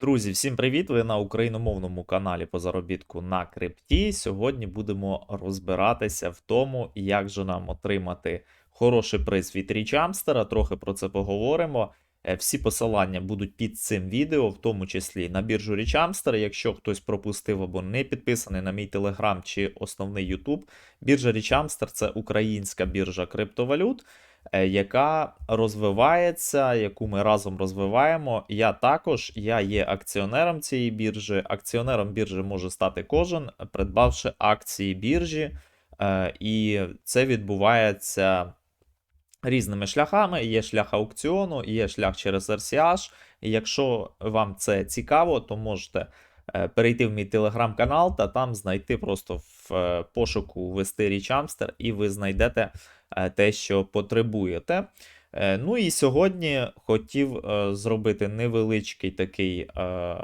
Друзі, всім привіт! Ви на україномовному каналі по заробітку на крипті. Сьогодні будемо розбиратися в тому, як же нам отримати хороший приз від Річамстера. Трохи про це поговоримо. Е, Всі посилання будуть під цим відео, в тому числі на біржу Річамстер. Якщо хтось пропустив або не підписаний на мій телеграм чи основний Ютуб, біржа Річамстер це українська біржа криптовалют яка розвивається, яку ми разом розвиваємо. Я також я є акціонером цієї біржі. Акціонером біржі може стати кожен, придбавши акції біржі, Е, і це відбувається різними шляхами. Є шлях аукціону, є шлях через RCH. Якщо вам це цікаво, то можете е, перейти в мій телеграм-канал та там знайти просто в е, пошуку вести річамстер, і ви знайдете е, те, що потребуєте. Е, Ну і сьогодні хотів е, зробити невеличкий такий е,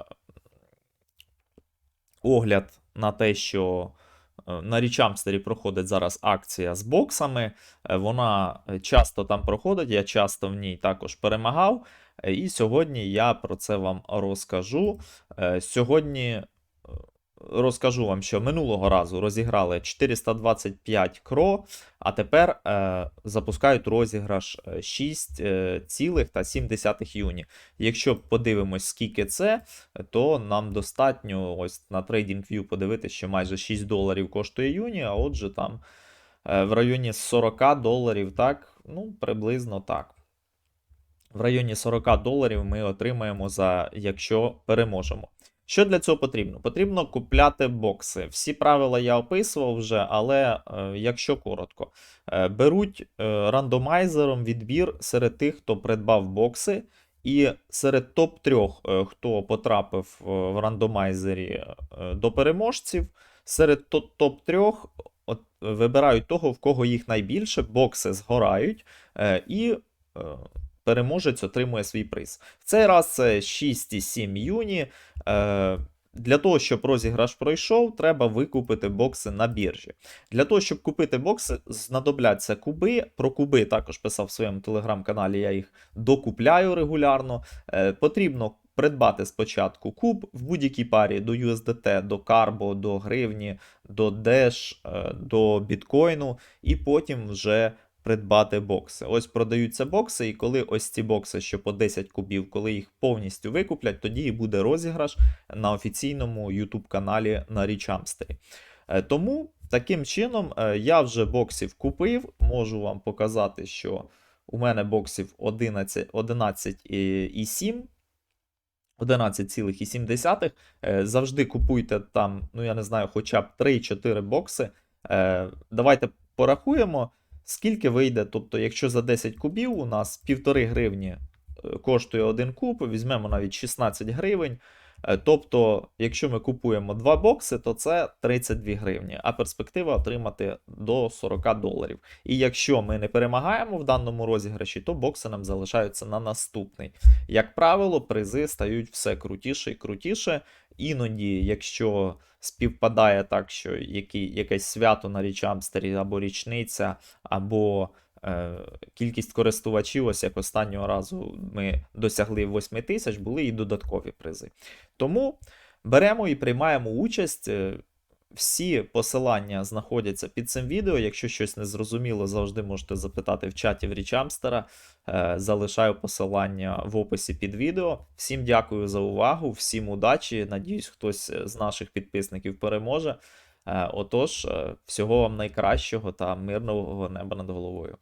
огляд на те, що е, на Річамстері проходить зараз акція з боксами. Е, Вона е, часто там проходить, я часто в ній також перемагав. Е, І сьогодні я про це вам розкажу. Е, Сьогодні е, розкажу вам, що минулого разу розіграли 425 кро, а тепер е, запускають розіграш е, 6,7 юні. Якщо подивимось, скільки це, то нам достатньо ось на TradingView подивитися, що майже 6 доларів коштує юні, а отже там е, в районі 40 доларів, так, ну, приблизно так. В районі 40 доларів ми отримаємо за якщо переможемо. Що для цього потрібно? Потрібно купляти бокси. Всі правила я описував вже, але е, якщо коротко, е, беруть е, рандомайзером відбір серед тих, хто придбав бокси, і серед топ-3, е, хто потрапив в рандомайзері до переможців, серед топ-3 вибирають того, в кого їх найбільше, бокси згорають, і переможець отримує свій приз. В цей раз це 6,7 юні. Е, Для того, щоб розіграш пройшов, треба викупити бокси на біржі. Для того, щоб купити бокси, знадобляться куби. Про куби також писав в своєму телеграм-каналі, я їх докупляю регулярно. Е, Потрібно придбати спочатку куб в будь-якій парі до USDT, до Carbo, до гривні, до Dash, е, до біткоїну, і потім вже придбати бокси. Ось продаються бокси, і коли ось ці бокси, що по 10 кубів, коли їх повністю викуплять, тоді і буде розіграш на офіційному YouTube каналі на Річамстері. Е, Тому таким чином е, я вже боксів купив. Можу вам показати, що у мене боксів 11, 11,7. 11,7. Е, Завжди купуйте там, ну я не знаю, хоча б 3-4 бокси. Е, Давайте порахуємо, скільки вийде. Тобто, якщо за 10 кубів у нас 1,5 гривні е, коштує один куб, візьмемо навіть 16 гривень. Е, Тобто, якщо ми купуємо 2 бокси, то це 32 гривні, а перспектива отримати до 40 доларів. І якщо ми не перемагаємо в даному розіграші, то бокси нам залишаються на наступний. Як правило, призи стають все крутіше і крутіше. Іноді, якщо співпадає так, що який, якесь свято на річамстері, або річниця, або кількість користувачів, ось як останнього разу ми досягли 8 тисяч, були і додаткові призи. Тому беремо і приймаємо участь. е, Всі посилання знаходяться під цим відео. Якщо щось не зрозуміло, завжди можете запитати в чаті в Річамстера. Е, Залишаю посилання в описі під відео. Всім дякую за увагу, всім удачі. Надіюсь, хтось е, з наших підписників переможе. Е, Отож, е, всього вам найкращого та мирного неба над головою.